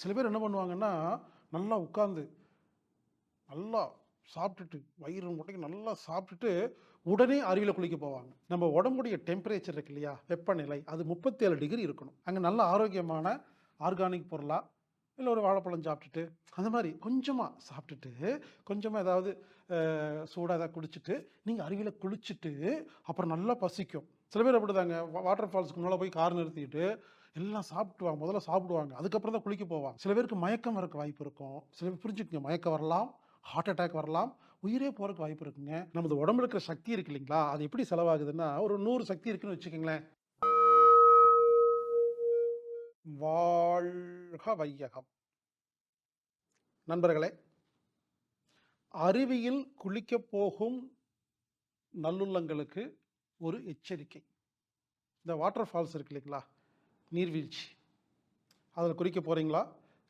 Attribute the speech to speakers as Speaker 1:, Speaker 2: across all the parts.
Speaker 1: சில பேர் என்ன பண்ணுவாங்கன்னா நல்லா உட்காந்து நல்லா சாப்பிட்டுட்டு வயிறு முட்டைக்கு நல்லா சாப்பிட்டுட்டு உடனே அருவியில் குளிக்க போவாங்க. நம்ம உடம்புடைய டெம்பரேச்சர் இருக்கு இல்லையா? வெப்பநிலை அது முப்பத்தேழு டிகிரி இருக்கணும். அங்கே நல்ல ஆரோக்கியமான ஆர்கானிக் பொருளாக இல்லை ஒரு வாழைப்பழம் சாப்பிட்டுட்டு அந்த மாதிரி கொஞ்சமாக சாப்பிட்டுட்டு கொஞ்சமாக ஏதாவது சூடாக ஏதாவது குடிச்சிட்டு நீங்கள் அருவியில் குளிச்சுட்டு அப்புறம் நல்லா பசிக்கும். சில பேர் அப்படிதாங்க வாட்டர் ஃபால்ஸ்க்கு முன்னால் போய் கார் நிறுத்திட்டு எல்லாம் சாப்பிட்டுவாங்க. முதல்ல சாப்பிடுவாங்க. அதுக்கப்புறம் தான் குளிக்க போவாங்க. சில பேருக்கு மயக்கம் வரக்கு வாய்ப்பு இருக்கும். சில பேர் புரிஞ்சுக்கங்க. மயக்கம் வரலாம் ஹார்ட் அட்டாக் வரலாம் உயிரே போகிறதுக்கு வாய்ப்பு இருக்குங்க. நமது உடம்புல இருக்கிற சக்தி இருக்கு இல்லைங்களா? அது எப்படி செலவாகுதுன்னா ஒரு நூறு சக்தி இருக்குன்னு வச்சுக்கோங்களேன். வாழ்க வையகம். நண்பர்களே அருவியில் குளிக்க போகும் நல்லுள்ளங்களுக்கு ஒரு எச்சரிக்கை. இந்த வாட்டர் ஃபால்ஸ் இருக்கு இல்லைங்களா? நீர்வீழ்ச்சி. அதில் குளிக்க போகிறீங்களா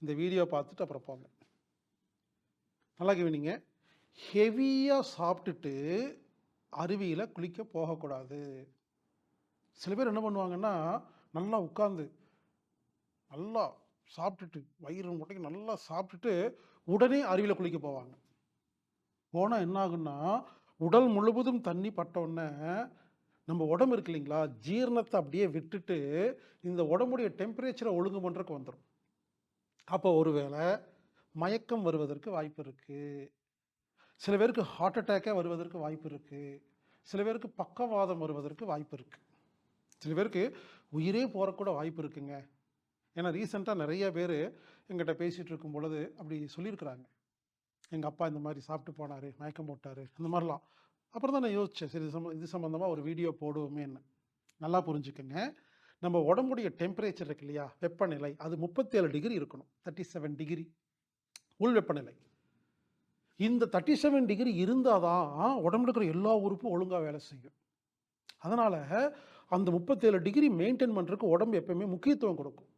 Speaker 1: இந்த வீடியோ பார்த்துட்டு அப்புறம் போங்க. நல்லா கவனிங்க. ஹெவியாக சாப்பிட்டுட்டு அருவியில் குளிக்க போகக்கூடாது. சில பேர் என்ன பண்ணுவாங்கன்னா நல்லா உட்காந்து நல்லா சாப்பிட்டுட்டு வயிறு முட்டைக்கு நல்லா சாப்பிட்டுட்டு உடனே அருவியில் குளிக்க போவாங்க. போனால் என்ன ஆகுன்னா உடல் முழுவதும் தண்ணி பட்டோன்னே நம்ம உடம்பு இருக்கு இல்லைங்களா? ஜீரணத்தை அப்படியே விட்டுட்டு இந்த உடம்புடைய டெம்பரேச்சரை ஒழுங்கு பண்ணுறதுக்கு வந்துடும் அப்போ ஒருவேளை மயக்கம் வருவதற்கு வாய்ப்பு இருக்குது சில பேருக்கு ஹார்ட் அட்டாக்கே வருவதற்கு வாய்ப்பு இருக்குது சில பேருக்கு பக்கவாதம் வருவதற்கு வாய்ப்பு இருக்குது சில பேருக்கு உயிரே போகிறக்கூட வாய்ப்பு இருக்குங்க. ஏன்னா ரீசெண்டாக நிறைய பேர் எங்கிட்ட பேசிகிட்டு இருக்கும் பொழுது அப்படி சொல்லியிருக்கிறாங்க. எங்கள் அப்பா இந்த மாதிரி சாப்பிட்டு போனார் மயக்கம் போட்டார் அந்த மாதிரிலாம். அப்புறம் தான் நான் யோசித்தேன் சரி இது சம்ம இது சம்மந்தமாக ஒரு வீடியோ போடுவோமேன்னு. நல்லா புரிஞ்சுக்கோங்க. நம்ம உடம்புடைய டெம்பரேச்சர் இருக்கு இல்லையா வெப்பநிலை அது முப்பத்தேழு டிகிரி இருக்கணும். தேர்ட்டி செவன் டிகிரி உள் வெப்பநிலை. இந்த தேர்ட்டி செவன் டிகிரி இருந்தால் தான் உடம்புல இருக்கிற எல்லா உறுப்பும் ஒழுங்காக வேலை செய்யும். அதனால் அந்த முப்பத்தேழு டிகிரி மெயின்டைன் பண்ணுறதுக்கு உடம்பு எப்பயுமே முக்கியத்துவம் கொடுக்கும்.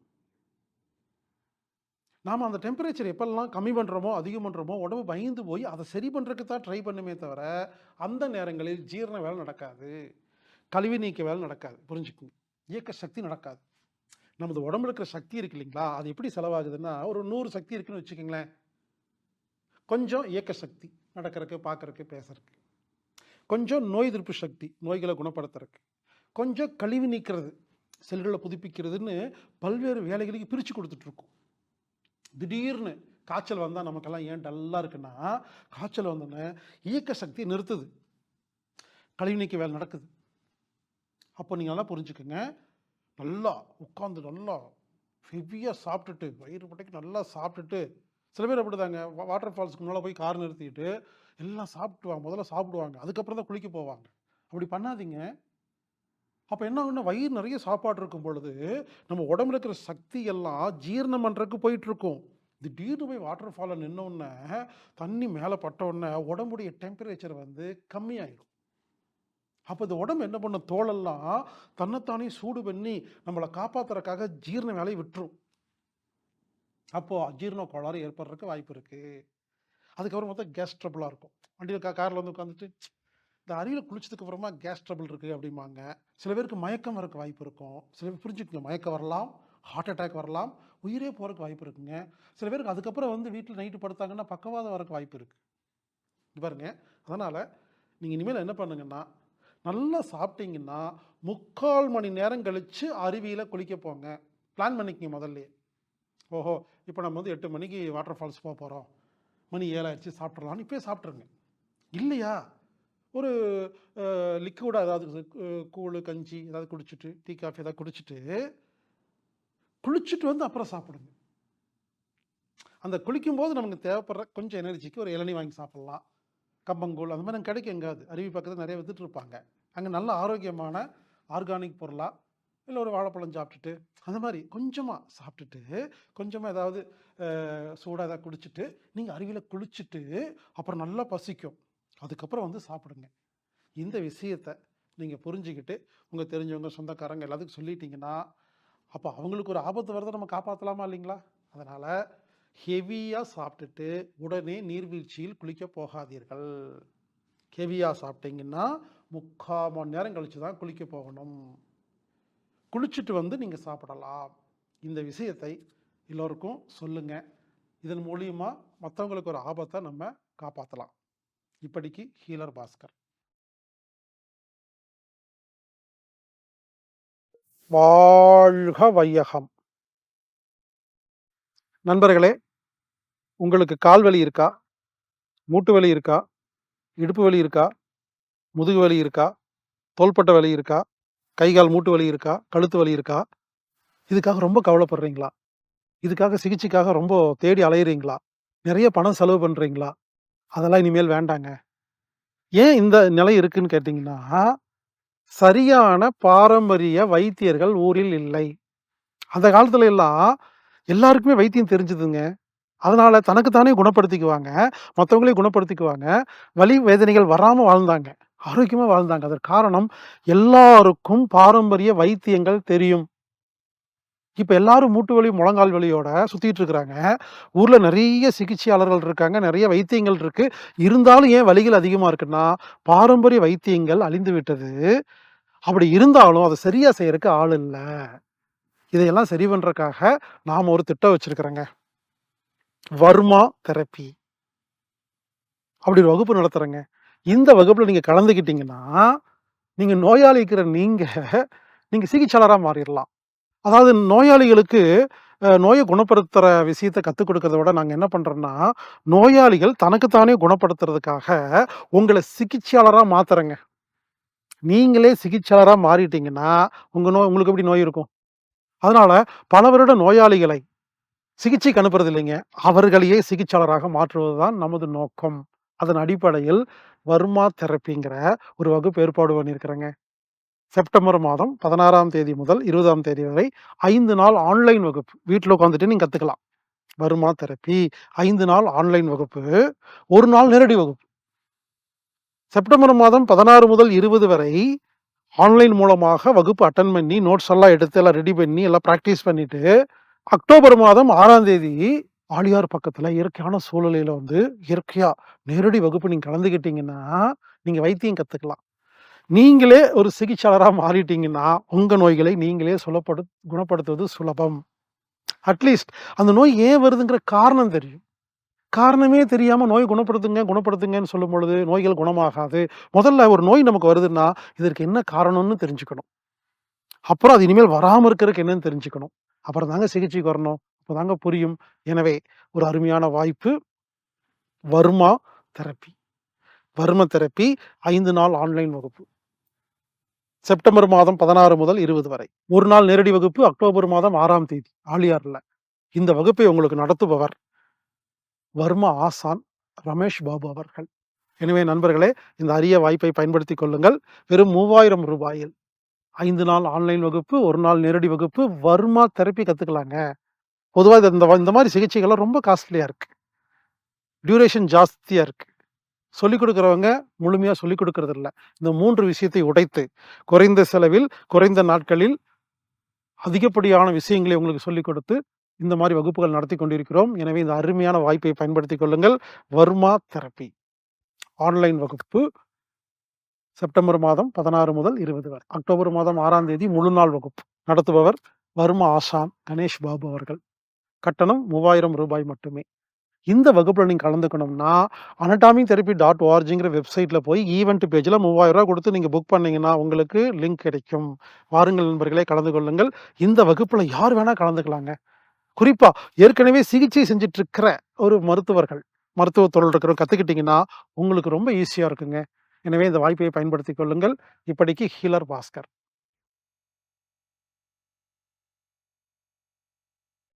Speaker 1: நாம் அந்த டெம்பரேச்சர் எப்பெல்லாம் கம்மி பண்ணுறோமோ அதிகம் பண்ணுறோமோ உடம்பு பயந்து போய் அதை சரி பண்ணுறதுக்கு தான் ட்ரை பண்ணுமே தவிர அந்த நேரங்களில் ஜீரண வேலை நடக்காது. கழிவு நீக்க வேலை நடக்காது. புரிஞ்சுக்குங்க இயக்க சக்தி நடக்காது. நமது உடம்புல இருக்கிற சக்தி இருக்கு இல்லைங்களா? அது எப்படி செலவாகுதுன்னா ஒரு நூறு சக்தி இருக்குன்னு வச்சுக்கோங்களேன். கொஞ்சம் இயக்க சக்தி நடக்கிறதுக்கு பார்க்குறக்கு பேசுறதுக்கு. கொஞ்சம் நோய் எதிர்ப்பு சக்தி நோய்களை குணப்படுத்துறதுக்கு. கொஞ்சம் கழிவு நீக்கிறது செல்களை புதுப்பிக்கிறதுன்னு பல்வேறு வேலைகளுக்கு பிரித்து கொடுத்துட்ருக்கோம் திடீர்னு காய்ச்சல் வந்தால் நமக்கெல்லாம் ஏன் டல்லாக இருக்குன்னா காய்ச்சல் வந்தோடனே இயக்க சக்தி நிறுத்துது. கழிவு நீக்க வேலை நடக்குது. அப்போ நீங்கள் நல்லா புரிஞ்சுக்கோங்க. நல்லா உட்காந்து நல்லா ஹெவியாக சாப்பிட்டுட்டு வயிறு பட்டைக்கு நல்லா சாப்பிட்டுட்டு சில பேர் அப்படிதாங்க. வாட்டர் ஃபால்ஸ்க்கு முன்னால் போய் கார் நிறுத்திட்டு எல்லாம் சாப்பிட்டுவாங்க. முதல்ல சாப்பிடுவாங்க. அதுக்கப்புறம் தான் குளிக்க போவாங்க. அப்படி பண்ணாதீங்க. அப்போ என்ன ஆகுன்னா வயிறு நிறைய சாப்பாடு இருக்கும் பொழுது நம்ம உடம்புல இருக்கிற சக்தி எல்லாம் ஜீரணம் பண்ணுறதுக்கு போயிட்டுருக்கும். திடீர்னு போய் வாட்டர் ஃபாலில் நின்னோடனே தண்ணி மேலே பட்டோடனே உடம்புடைய டெம்பரேச்சர் வந்து கம்மியாயிடும். அப்போ இந்த உடம்பு என்ன பண்ணும்? தோலெல்லாம் தன்னைத்தானே சூடு பண்ணி நம்மளை காப்பாற்றுறக்காக ஜீரண வேலையை விட்டுரும். அப்போது அஜீரண கோளாறு ஏற்படுறதுக்கு வாய்ப்பு இருக்குது அதுக்கப்புறம் பார்த்தா கேஸ் ட்ரபிளாக இருக்கும். வண்டியில் கா காரில் வந்து உட்காந்துட்டு இந்த அருவியில் குளிச்சதுக்கு அப்புறமா கேஸ் ட்ரபிள் இருக்குது அப்படிம்பாங்க. சில பேருக்கு மயக்கம் வரக்கு வாய்ப்பு இருக்கும். சில பேர் புரிஞ்சுக்கங்க மயக்கம் வரலாம் ஹார்ட் அட்டாக் வரலாம் உயிரே போகிறதுக்கு வாய்ப்பு இருக்குங்க. சில பேருக்கு அதுக்கப்புறம் வந்து வீட்டில் நைட்டு படுத்தாங்கன்னா பக்கவாதம் வரக்கு வாய்ப்பு இருக்குது பாருங்க. அதனால் நீங்கள் இனிமேல் என்ன பண்ணுங்கன்னா நல்லா சாப்பிட்டீங்கன்னா முக்கால் மணி நேரம் கழித்து அருவியில் குளிக்க போங்க. பிளான் பண்ணிக்கங்க முதல்ல ஓஹோ இப்போ நம்ம வந்து எட்டு மணிக்கு வாட்டர் ஃபால்ஸ் போக போகிறோம் மணி ஏழாயிடுச்சு சாப்பிட்றலாம்னு இப்போயே சாப்பிட்ருங்க இல்லையா? ஒரு லிக்விடாக ஏதாவது கூழ் கஞ்சி ஏதாவது குடிச்சிட்டு டீ காஃபி ஏதாவது குடிச்சிட்டு குளிச்சுட்டு வந்து அப்புறம் சாப்பிடுங்க. அந்த குளிக்கும்போது நமக்கு தேவைப்படுற கொஞ்சம் எனர்ஜிக்கு ஒரு இளநி வாங்கி சாப்பிட்லாம். கம்பங்கூழ் அந்த மாதிரி அங்க கிடைக்கும் எங்காவது அருவி பக்கத்தில் நிறைய வித்துட்டு இருப்பாங்க. அங்கே நல்ல ஆரோக்கியமான ஆர்கானிக் பொருளாக இல்லை ஒரு வாழைப்பழம் சாப்பிட்டுட்டு அந்த மாதிரி கொஞ்சமாக சாப்பிட்டுட்டு கொஞ்சமாக ஏதாவது சூடாக ஏதாவது குடிச்சிட்டு நீங்கள் அருவியில் குளிச்சுட்டு அப்புறம் நல்லா பசிக்கும். அதுக்கப்புறம் வந்து சாப்பிடுங்க. இந்த விஷயத்தை நீங்கள் புரிஞ்சுக்கிட்டு உங்கள் தெரிஞ்சவங்க சொந்தக்காரங்க எல்லாத்துக்கும் சொல்லிட்டீங்கன்னா அப்போ அவங்களுக்கு ஒரு ஆபத்து வரதை நம்ம காப்பாற்றலாமா இல்லைங்களா? அதனால் ஹெவியாக சாப்பிட்டுட்டு உடனே நீர்வீழ்ச்சியில் குளிக்க போகாதீர்கள். ஹெவியாக சாப்பிட்டீங்கன்னா முக்கால் மணி நேரம் கழித்து தான் குளிக்க போகணும். குளிச்சுட்டு வந்து நீங்கள் சாப்பிடலாம். இந்த விஷயத்தை எல்லோருக்கும் சொல்லுங்கள் இதன் மூலியமாக மற்றவங்களுக்கு ஒரு ஆபத்தை நம்ம காப்பாற்றலாம் இப்படிக்கு ஹீலர் பாஸ்கர். வாழ்க வையகம். நண்பர்களே உங்களுக்கு கால் வலி இருக்கா? மூட்டு வலி இருக்கா? இடுப்பு வலி இருக்கா? முதுகு வலி இருக்கா? தோள்பட்டை வலி இருக்கா? கை கால் மூட்டு வலி இருக்கா? கழுத்து வலி இருக்கா? இதுக்காக ரொம்ப கவலைப்படுறீங்களா? இதுக்காக சிகிச்சைக்காக ரொம்ப தேடி அலையுறீங்களா? நிறைய பணம் செலவு பண்ணுறீங்களா அதெல்லாம் இனிமேல் வேண்டாங்க. ஏன் இந்த நிலை இருக்குன்னு கேட்டிங்கன்னா சரியான பாரம்பரிய வைத்தியர்கள் ஊரில் இல்லை. அந்த காலத்துல எல்லாம் எல்லாருக்குமே வைத்தியம் தெரிஞ்சதுங்க. அதனால தனக்குத்தானே குணப்படுத்திக்குவாங்க. மற்றவங்களையும் குணப்படுத்திக்குவாங்க. வலி வேதனைகள் வராமல் வாழ்ந்தாங்க. ஆரோக்கியமாக வாழ்ந்தாங்க. அதற்கு காரணம் எல்லாருக்கும் பாரம்பரிய வைத்தியங்கள் தெரியும். இப்போ எல்லாரும் மூட்டு வலி முழங்கால் வலியோட சுற்றிட்டு இருக்கிறாங்க. ஊரில் நிறைய சிகிச்சையாளர்கள் இருக்காங்க. நிறைய வைத்தியங்கள் இருக்கு. இருந்தாலும் ஏன் வலிகள் அதிகமாக இருக்குன்னா பாரம்பரிய வைத்தியங்கள் அழிந்து விட்டது. அப்படி இருந்தாலும் அதை சரியாக செய்யறதுக்கு ஆள் இல்லை. இதையெல்லாம் சரி பண்ணுறதுக்காக நாம் ஒரு திட்டம் வச்சிருக்கிறோங்க. வர்மா தெரப்பி. அப்படி ஒரு வகுப்பு நடத்துகிறேங்க இந்த வகுப்பில் நீங்கள் கலந்துக்கிட்டீங்கன்னா நீங்கள் நோயாளிக்கிற நீங்கள் நீங்கள் சிகிச்சையாளராக மாறிடலாம். அதாவது நோயாளிகளுக்கு நோயை குணப்படுத்துகிற விஷயத்தை கற்றுக் கொடுக்கறத விட நாங்கள் என்ன பண்ணுறோன்னா நோயாளிகள் தனக்குத்தானே குணப்படுத்துறதுக்காக உங்களை சிகிச்சையாளராக மாத்துறேங்க. நீங்களே சிகிச்சையாளராக மாறிட்டீங்கன்னா உங்கள் நோய் உங்களுக்கு எப்படி நோய் இருக்கும்? அதனால் பல வருட நோயாளிகளை சிகிச்சைக்கு அனுப்புறது இல்லைங்க அவர்களையே சிகிச்சையாளராக மாற்றுவது தான் நமது நோக்கம். அதன் அடிப்படையில் வர்மா தெரப்பிங்கிற ஒரு வகுப்பு ஏற்பாடு பண்ணியிருக்கிறேங்க. செப்டம்பர் மாதம் பதினாறாம் தேதி முதல் இருபதாம் தேதி வரை ஐந்து நாள் ஆன்லைன் வகுப்பு. வீட்டில் உட்காந்துட்டு நீங்கள் கற்றுக்கலாம் வர்மா தெரப்பி. ஐந்து நாள் ஆன்லைன் வகுப்பு. ஒரு நாள் நேரடி வகுப்பு. செப்டம்பர் மாதம் பதினாறு முதல் இருபது வரை ஆன்லைன் மூலமாக வகுப்பு அட்டன் பண்ணி நோட்ஸ் எல்லாம் எடுத்து எல்லாம் ரெடி பண்ணி எல்லாம் ப்ராக்டிஸ் பண்ணிட்டு அக்டோபர் மாதம் ஆறாம் தேதி ஆழியார் பக்கத்தில் இயற்கையான சூழ்நிலையில் வந்து இயற்கையாக நேரடி வகுப்பு நீங்கள் கலந்துக்கிட்டீங்கன்னா நீங்கள் வைத்தியம் கற்றுக்கலாம் நீங்களே ஒரு சிகிச்சையாளராக மாறிட்டீங்கன்னா உங்கள் நோய்களை நீங்களே சுலப்படு குணப்படுத்துவது சுலபம். அட்லீஸ்ட் அந்த நோய் ஏன் வருதுங்கிற காரணம் தெரியும். காரணமே தெரியாமல் நோய் குணப்படுத்துங்க குணப்படுத்துங்கன்னு சொல்லும் பொழுது நோய்கள் குணமாகாது. முதல்ல ஒரு நோய் நமக்கு வருதுன்னா இதற்கு என்ன காரணம்னு தெரிஞ்சுக்கணும். அப்புறம் அது இனிமேல் வராமல் இருக்கிறதுக்கு என்னன்னு தெரிஞ்சுக்கணும். அப்புறம் தாங்க சிகிச்சைக்கு வரணும். அப்பதாங்க புரியும். எனவே ஒரு அருமையான வாய்ப்பு. வர்மா தெரப்பி. வர்ம தெரப்பி ஐந்து நாள் ஆன்லைன் வகுப்பு. செப்டம்பர் மாதம் பதினாறு முதல் இருபது வரை. ஒரு நாள் நேரடி வகுப்பு அக்டோபர் மாதம் ஆறாம் தேதி. ஆலியாரில் இந்த வகுப்பை உங்களுக்கு நடத்துபவர் வர்மா ஆசான் ரமேஷ் பாபு அவர்கள். எனவே நண்பர்களே இந்த அரிய வாய்ப்பை பயன்படுத்திக் கொள்ளுங்கள். வெறும் மூவாயிரம் ரூபாயில் ஐந்து நாள் ஆன்லைன் வகுப்பு ஒரு நாள் நேரடி வகுப்பு வர்மா தெரப்பி கற்றுக்கலாங்க பொதுவாக இந்த இந்த மாதிரி சிகிச்சைகள்லாம் ரொம்ப காஸ்ட்லியாக இருக்குது டியூரேஷன் ஜாஸ்தியாக இருக்குது சொல்லிக் கொடுக்குறவங்க முழுமையாக சொல்லிக் கொடுக்கறதில்ல. இந்த மூன்று விஷயத்தை உடைத்து குறைந்த செலவில் குறைந்த நாட்களில் அதிகப்படியான விஷயங்களை உங்களுக்கு சொல்லிக் கொடுத்து இந்த மாதிரி வகுப்புகள் நடத்தி கொண்டிருக்கிறோம். எனவே இந்த அருமையான வாய்ப்பை பயன்படுத்திக் கொள்ளுங்கள். வர்மா தெரப்பி. ஆன்லைன் வகுப்பு செப்டம்பர் மாதம் பதினாறு முதல் இருபது வரை. அக்டோபர் மாதம் ஆறாம் தேதி முழு நாள் வகுப்பு நடத்துபவர் வர்மா ஆசான் கணேஷ் பாபு அவர்கள். கட்டணம் மூவாயிரம் ரூபாய் மட்டுமே. இந்த வகுப்பில் நீங்கள் கலந்துக்கணும்னா அனடாமி தெரப்பி டாட் ஓஆர்ஜிங்கிற வெப்சைட்டில் போய் ஈவெண்ட் பேஜில் மூவாயிரரூவா கொடுத்து நீங்கள் புக் பண்ணீங்கன்னா உங்களுக்கு லிங்க் கிடைக்கும். வாருங்கள் நண்பர்களே கலந்து கொள்ளுங்கள். இந்த வகுப்பில் யார் வேணால் கலந்துக்கலாங்க. குறிப்பாக ஏற்கனவே சிகிச்சை செஞ்சிட்ருக்கிற ஒரு மருத்துவர்கள் மருத்துவ தொழில் இருக்கிற கற்றுக்கிட்டிங்கன்னா உங்களுக்கு ரொம்ப ஈஸியாக இருக்குங்க. எனவே இந்த வாய்ப்பை பயன்படுத்தி கொள்ளுங்கள். இப்படிக்கு ஹீலர் பாஸ்கர்.